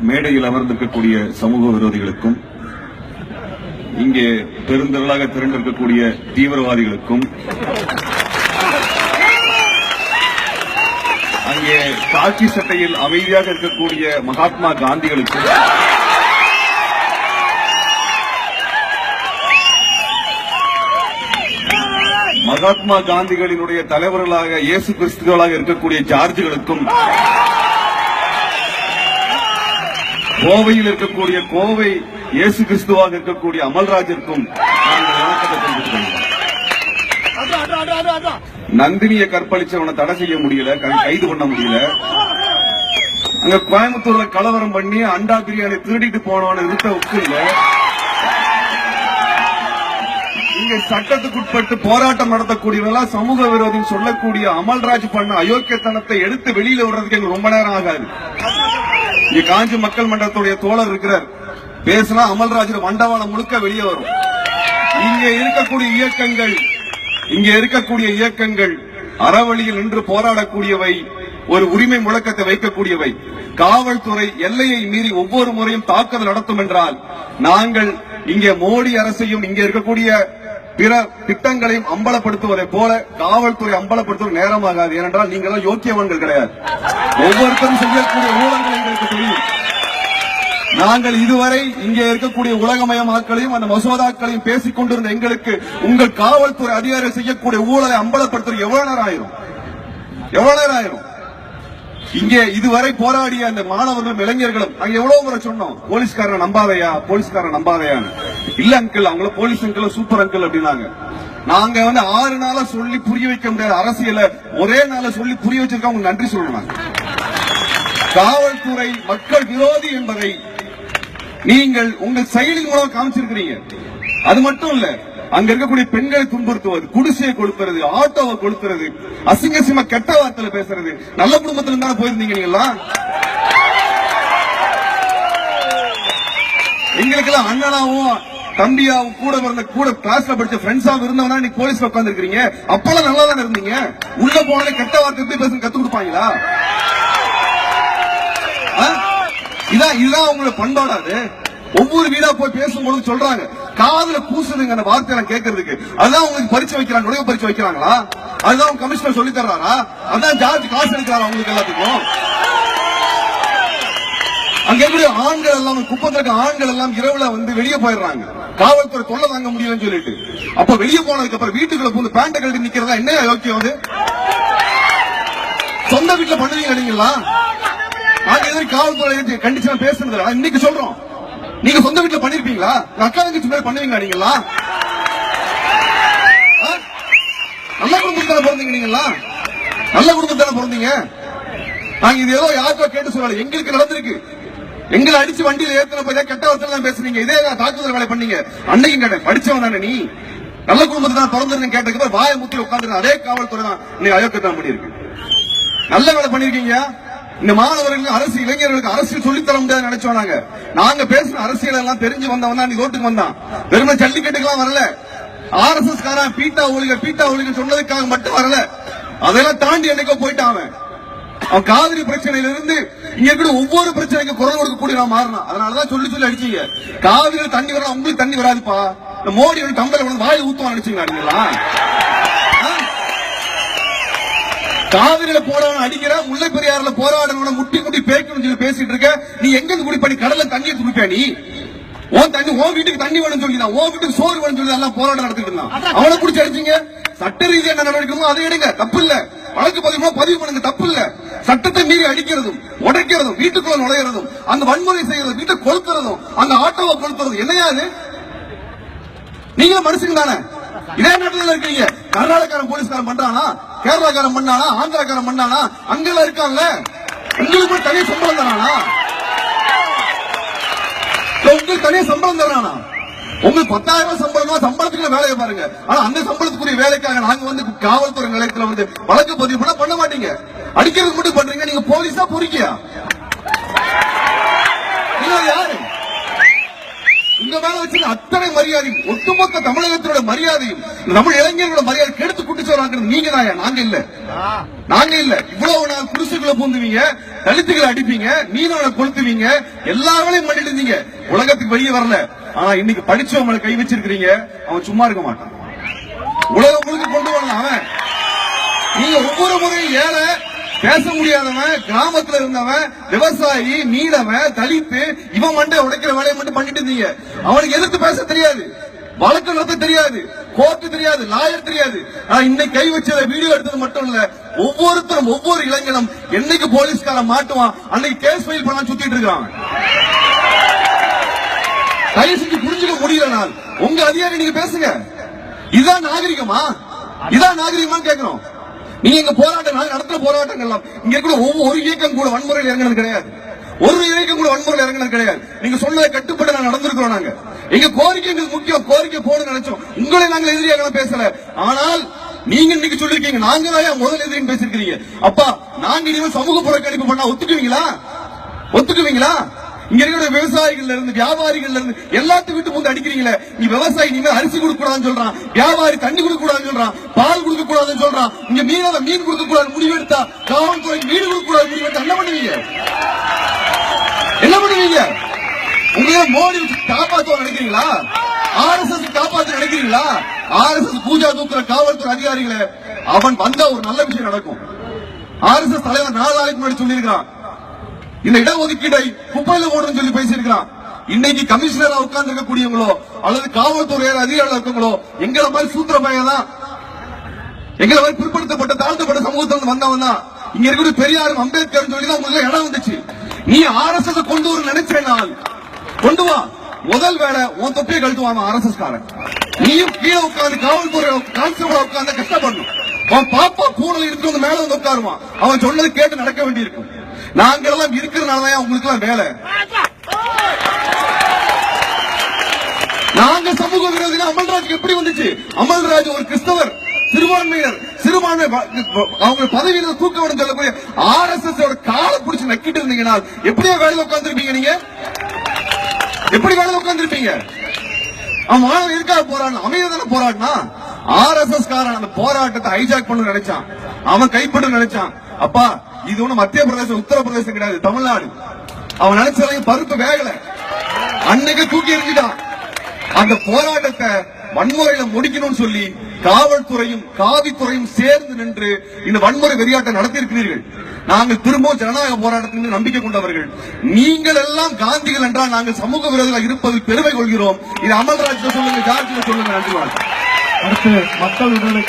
மேடையில் அமர்ந்திருக்கக்கூடிய சமூக விரோதிகளுக்கும் இங்கே பெருந்திரளாக திரண்டிருக்கக்கூடிய தீவிரவாதிகளுக்கும் அங்கே காக்கி சட்டையில் அமைதியாக இருக்கக்கூடிய மகாத்மா காந்திகளுக்கும் மகாத்மா காந்திகளினுடைய தலைவர்களாக இயேசு கிறிஸ்துகளாக இருக்கக்கூடிய ஜார்ஜுகளுக்கும் கோவையில் இருக்கக்கூடிய கோவை இயேசு கிறிஸ்துவாக இருக்கக்கூடிய அமல்ராஜிற்கும் நாங்கள் நந்தினியை கற்பழிச்சவனை தடை செய்ய முடியல கைது பண்ண முடியல. அங்க கோயம்புத்தூர்ல கலவரம் பண்ணி அண்டா பிரியாணி திருடிட்டு போனவன நிறுத்த உப்பு இல்ல. இங்க சட்டத்துக்குட்பட்டு போராட்டம் நடத்தக்கூடியவெல்லாம் சமூக விரோதின்னு சொல்லக்கூடிய அமல்ராஜ் பண்ண அயோக்கியத்தனத்தை எடுத்து வெளியில விடுறதுக்கு எங்களுக்கு ரொம்ப நேரம் ஆகாது. இங்க காஞ்சி மக்கள் மன்றத்துடைய தோழர் இருக்கிறார். பேசினா அமல்ராஜ் மண்டவாளம் முழுக்க வெளியே வரும். இங்க இருக்கக்கூடிய இயக்கங்கள் இங்க இருக்கக்கூடிய இயக்கங்கள் அறவழியில் நின்று போராடக்கூடியவை ஒரு உரிமை முழக்கத்தை வைக்கக்கூடியவை. காவல்துறை எல்லையை மீறி ஒவ்வொரு முறையும் தாக்குதல் நடத்தும் என்றால் நாங்கள் இங்கே மோடி அரசையும் இங்கே இருக்கக்கூடிய பிற திட்டங்களையும் அம்பலப்படுத்துவதை போல காவல்துறை அம்பலப்படுத்துவது நேரமாகாது. ஏனென்றால் நீங்கள் எல்லாம் கிடையாது. ஒவ்வொருத்தரும் செய்யக்கூடிய ஊழல்கள் எங்களுக்கு தெரியும். நாங்கள் இதுவரை இங்கே இருக்கக்கூடிய உலகமயமாக்களையும் அந்த மசோதாக்களையும் பேசிக் கொண்டிருந்த எங்களுக்கு உங்கள் காவல்துறை அதிகாரி செய்யக்கூடிய ஊழலை அம்பலப்படுத்துறது எவ்வளவு நேரம் ஆயிரும்? எவ்வளவு நேரம் ஆயிரும்? இங்கே இதுவரை போராடிய அந்த மாணவர்களும் இளைஞர்களும் நாங்க எவ்வளவு முறை சொன்னோம் போலீஸ்காரனை நம்பாதையா? போலீஸ்காரன் நம்பாதையான்னு. இல்ல அங்கிள் அவங்கள போலீஸ் அங்கிள் சூப்பர் அங்கிள் அப்படின்னாங்க. நாங்க வந்து ஆறு நாளா சொல்லி புரிய வைக்க முடியாத அரசியல ஒரே நாள சொல்லி புரிய வச்சிருக்கோம். நன்றி சொல்லணும் காவல்துறை மக்கள் விரோதி என்பதை நீங்கள் உங்கள் செயலின் மூலம் காமிச்சிருக்கிறீங்க. அது மட்டும் இல்ல அங்க இருக்கக்கூடிய பெண்களை துன்புறுத்துவது குடிசையை கொடுக்கிறது ஆட்டோவை கொடுக்கிறது அசிங்க கெட்ட வார்த்தையில பேசுறது நல்ல குடும்பத்துல இருந்தா போயிருந்தீங்க நீங்களா? எங்களுக்கு எல்லாம் அண்ணனாவும் தம்பியாவும் கூட வந்த கூட கிளாஸ்ல படிச்ச ஃப்ரெண்ட்ஸாவும் இருந்தவனா நீ போலீஸ்ல உட்கார்ந்து இருக்கீங்க அப்பெல்லாம் நல்லா தானே இருந்தீங்க? உள்ள போனாலே கெட்ட வார்த்தை எப்படி பேச கத்து கொடுப்பாங்களா? இதான் இதுதான் அவங்களோட பண்பாடாது ஒவ்வொரு வீடா போய் பேசும்போது சொல்றாங்க காதுல கூசுதுங்க அந்த வார்த்தை நான் கேட்கறதுக்கு. அதான் உங்களுக்கு பரிச்சை வைக்கிறாங்க நுழைவு பரிச்சை வைக்கிறாங்களா? அதுதான் கமிஷனர் சொல்லி தர்றாரா? அதான் ஜார்ஜ் காசு எடுக்கிறாரா உங்களுக்கு எல்லாத்துக்கும்? அங்க எப்படி ஆண்கள் எல்லாம் குப்பத்தில் இருக்க ஆண்கள் எல்லாம் இரவுல வந்து வெளியே போயிடுறாங்க. காவல்துறை தொல்லை தாங்க முடியலன்னு சொல்லிட்டு. அப்ப வெளியே போனதுக்கு அப்புறம் வீட்டுக்குள்ள போந்து பேண்ட கழட்டி நிக்கிறதா? என்ன யோக்கியம் அது? சொந்த வீட்டுல பண்ணுவீங்க நீங்களா நாங்க எதிரி காவல்துறை கண்டிச்சு பேசுறது இன்னைக்கு சொல்றோம். நீங்க சொந்த வீட்டுல பண்ணிருப்பீங்களா? அக்கா தங்கச்சி மாதிரி பண்ணுவீங்களா நீங்களா? ஆ? நல்ல குடும்பத்தான பிறந்தீங்க நீங்களா? நல்ல குடும்பத்தான பிறந்தீங்க? நாங்க இது ஏதோ யாருக்கோ கேட்டு சொல்லல. எங்களுக்கு நடந்திருக்கு. எங்களை அடிச்சு வண்டியில ஏத்தன போய் கெட்ட வார்த்தை தான் பேசுறீங்க இதே தான் தாக்குதல் வேலை பண்ணீங்க. அன்னைக்கும் கேட்டேன். படிச்சவன் தானே நீ? நல்ல குடும்பத்தை தான் பிறந்திருந்தேன் கேட்டதுக்கு அப்புறம் வாயை முத்தி உட்காந்துருந்த அதே காவல்துறை தான் நீ அயோக்கியத்தான் பண்ணியிருக்கு. நல்ல வேலை பண்ணிருக்கீங்க இந்த மாணவர்களுக்கு அரசு இளைஞர்களுக்கு அரசியல் சொல்லித்தர முடியாது நினைச்சோம் நாங்க. நாங்க பேசின அரசியல் எல்லாம் தெரிஞ்சு வந்தவன் தான் நீ வந்தான். வெறுமை ஜல்லிக்கட்டுக்கெல்லாம் வரல. ஆர் எஸ் எஸ் காரன் பீட்டா ஒழிக பீட்டா ஒழிக சொன்னதுக்காக மட்டும் வரல. அதெல்லாம் தாண்டி என்னைக்கோ போயிட்டான் அவன் காவிரி பிரச்சனையில இருந்து இங்க இருக்கிற ஒவ்வொரு பிரச்சனைக்கு குரல் கொடுக்கக்கூடிய நான் மாறினான் அதனாலதான் சொல்லி சொல்லி அடிச்சீங்க. காவிரியில தண்ணி வரலாம் உங்களுக்கு தண்ணி வராதுப்பா. இந்த மோடி வந்து டம்பல வந்து வாயை ஊத்துவான் நீங்களா? ஆ? காவிரியில போறவன் அடிக்கிற முல்லை பெரியாறுல போராடணும் முட்டி முட்டி பேக்கணும் சொல்லி பேசிட்டு இருக்க நீ எங்க இருந்து குடிப்ப நீ கடல்ல தண்ணியை குடிப்ப நீ? உன் தண்ணி உன் வீட்டுக்கு தண்ணி வேணும்னு சொல்லி தான் உன் வீட்டுக்கு சோறு வேணும்னு சொல்லி எல்லாம் போராட்டம் நடத்திட்டு இருந்தான். அவனை குடிச்சு அடிச்சீங்க. சட்ட ரீதியா என்ன நடவடிக்கை அதை எடுங்க. தப்பு இல்ல. வழக்கு பதிவு பதிவு பண்ணுங்க தப்பு இல்ல சட்டத்தை மீறி அடிக்கிறதும் உடைக்கிறதும் வீட்டுக்குள்ள நுழையிறதும் அந்த வன்முறை செய்யறதும் வீட்டை கொளுத்துறதும் அந்த ஆட்டோவை கொளுத்துறதும் என்னையாது நீங்களும் மனுஷங்க தானே? இதே நாட்டுல இருக்கீங்க. கர்நாடகாரன் போலீஸ்காரன் பண்றானா? கேரளாக்காரன் பண்ணானா? ஆந்திராக்காரன் பண்ணானா? அங்கெல்லாம் இருக்காங்கல்ல உங்களுக்கு தனி தனியா சம்பளம் தரானா? உங்களுக்கு தனியா சம்பளம் தரானா? உங்க பத்தாயிரம் ரூபாய் சம்பளமா சம்பளத்துக்கு வேலையை பாருங்க. ஆனா அந்த சம்பளத்துக்குரிய வேலைக்காக நாங்க வந்து காவல்துறை நிலையத்துல வந்து வழக்கு பதிவு பண்ண பண்ண மாட்டீங்க. அடிக்கிறதுக்கு மட்டும் பண்றீங்க. நீங்க போலீஸா பொறிக்கியா? மேல வச்ச முதலமைச்சர் அத்தனை மரியாதையும் ஒட்டுமொத்த தமிழகத்தோட மரியாதையும் தமிழ் இளைஞர்களோட மரியாதை கெடுத்து குட்டிச்சோறாங்கிறது நீங்க தான் நாங்க இல்ல. நாங்க இல்ல. இவ்வளவு நாள் குடிசுக்குள்ள பூந்துவீங்க தலித்துகளை அடிப்பீங்க மீனவனை கொளுத்துவீங்க எல்லா வேலையும் பண்ணிட்டு இருந்தீங்க. உலகத்துக்கு வெளியே வரல. ஆனா இன்னைக்கு படிச்சவங்களை கை வச்சிருக்கிறீங்க அவன் சும்மா இருக்க மாட்டான். உலகம் முழுக்க கொண்டு வரலாம் அவன். நீங்க ஒவ்வொரு முறையும் ஏழை பேச முடியாதவன் கிராமத்துல இருந்தவன் விவசாயி நீடவன் தலித்து இவன் மண்டை உடைக்கிற வேலையை மட்டும் பண்ணிட்டு இருந்தீங்க. அவனுக்கு எதிர்த்து பேச தெரியாது. வழக்கு நடத்த தெரியாது. கோர்ட் தெரியாது. லாயர் தெரியாது. இன்னைக்கு கை வச்சத வீடியோ எடுத்தது மட்டும் இல்ல ஒவ்வொருத்தரும் ஒவ்வொரு இளைஞனும் என்னைக்கு போலீஸ்கார மாட்டுவான் அன்னைக்கு கேஸ் ஃபைல் பண்ண சுத்திட்டு இருக்கான். தயவு செஞ்சு புரிஞ்சுக்க முடியல நான். உங்க அதிகாரி நீங்க பேசுங்க. இதான் நாகரிகமா? இதான் நாகரிகமான்னு கேக்குறோம் நீங்க இங்க போராட்டம் நாங்க நடத்துற போராட்டங்கள் இங்க இருக்கிற ஒவ்வொரு ஒரு இயக்கம் கூட வன்முறையில் இறங்கினது கிடையாது. ஒரு இயக்கம் கூட வன்முறையில் இறங்கினது கிடையாது. நீங்க சொன்னதை கட்டுப்பட்டு நாங்க நடந்திருக்கிறோம் நாங்க. எங்க கோரிக்கை முக்கியம். கோரிக்கை போட நினைச்சோம். உங்களை நாங்க எதிரியாக பேசல. ஆனால் நீங்க இன்னைக்கு சொல்லிருக்கீங்க நாங்க தான் முதல் எதிரின்னு பேசிருக்கீங்க அப்பா நாங்க இனிமேல் சமூக புறக்கணிப்பு பண்ணா ஒத்துக்குவீங்களா? ஒத்துக்குவீங்களா? இங்க இருக்கிற விவசாயிகள்ல இருந்து வியாபாரிகள்ல இருந்து எல்லாத்தையும் விட்டு வந்து அடிக்கிறீங்களே நீ விவசாயி நீங்க அரிசி கொடுக்க கூடாதுன்னு சொல்றான். வியாபாரி தண்ணி கொடுக்க கூடாதுன்னு சொல்றான். பால் கொடுக்க கூடாதுன்னு சொல்றான். இங்க மீனவ மீன் கொடுக்க கூடாது முடிவெடுத்தா காவல்துறை வீடு கொடுக்க கூடாது முடிவெடுத்தா என்ன பண்ணுவீங்க? என்ன பண்ணுவீங்க? உங்களே மோடி வச்சு காப்பாற்ற நினைக்கிறீங்களா? ஆர் எஸ் எஸ் காப்பாற்ற நினைக்கிறீங்களா? ஆர் எஸ் எஸ் பூஜா தூக்குற காவல்துறை அதிகாரிகளை அவன் வந்தா ஒரு நல்ல விஷயம் நடக்கும். ஆர் எஸ் எஸ் தலைவர் நாலு நாளைக்கு முன்னாடி சொல்லியிருக்கான் இந்த இடஒதுக்கீடை குப்பையில போடுன்னு சொல்லி பேசியிருக்கிறான். இன்னைக்கு கமிஷனரா உட்கார்ந்து இருக்கக்கூடியவங்களோ அல்லது காவல்துறை அதிகாரிகள் இருக்கவங்களோ எங்களை மாதிரி சூத்திர பையன் தான். எங்களை மாதிரி பிற்படுத்தப்பட்ட தாழ்த்தப்பட்ட சமூகத்துல வந்தவன் தான். இங்க இருக்கிற பெரியாரும் அம்பேத்கர் சொல்லி தான் உங்களுக்கு இடம் வந்துச்சு. நீ ஆர் எஸ் எஸ் கொண்டு வர நினைச்சேனால் கொண்டு வா. முதல் வேலை உன் தொப்பியை கழுத்துவான் ஆர் எஸ் எஸ் காரன். நீயும் கீழே உட்கார்ந்து காவல்துறை கான்ஸ்டபிள் உட்கார்ந்து கஷ்டப்படணும். அவன் பாப்பா பூனல் இருந்து மேல வந்து உட்காருவான். அவன் சொன்னது கேட்டு நடக்க வேண்டியிருக்கும். நாங்க எல்லாம் இருக்கிறனாலதான் உங்களுக்கு எல்லாம் வேலை. நாங்க சமூக விரோதினா அமல்ராஜ் எப்படி வந்துச்சு? அமல்ராஜ் ஒரு கிறிஸ்தவர் சிறுபான்மையினர் சிறுபான்மை அவங்க பதவியில தூக்க விடும் சொல்லக்கூடிய ஆர் எஸ் எஸ் காலை பிடிச்சி நக்கிட்டு இருந்தீங்கன்னா எப்படியா வேலையில உட்காந்துருப்பீங்க நீங்க? எப்படி வேலை உட்காந்துருப்பீங்க அவன் மாணவன் எதுக்காக போராடினா? அமைதியான போராடினா? ஆர் எஸ் எஸ் காரன் அந்த போராட்டத்தை ஹைஜாக் பண்ண நினைச்சான். அவன் கைப்பற்ற நினைச்சான். அப்பா இது ஒண்ணு மத்திய பிரதேசம் உத்தரப்பிரதேசம் கிடையாது தமிழ்நாடு. அவன் நினைச்சதையும் பருப்பு வேகல. அன்னைக்கு தூக்கி எறிஞ்சிட்டான். அந்த போராட்டத்தை வன்முறையில முடிக்கணும்னு சொல்லி காவல்துறையும் காவித்துறையும் சேர்ந்து நின்று இந்த வன்முறை வெறியாட்டம் நடத்தியிருக்கிறீர்கள். நாங்கள் திரும்பவும் ஜனநாயக போராட்டத்தின் நம்பிக்கை கொண்டவர்கள். நீங்கள் எல்லாம் காந்திகள் என்றால் நாங்கள் சமூக விரோதிகள் இருப்பதில் பெருமை கொள்கிறோம். இது அமல்ராஜ் சொல்லுங்க ஜார்ஜ் சொல்லுங்க நன்றி அடுத்து மக்கள் விடுதலை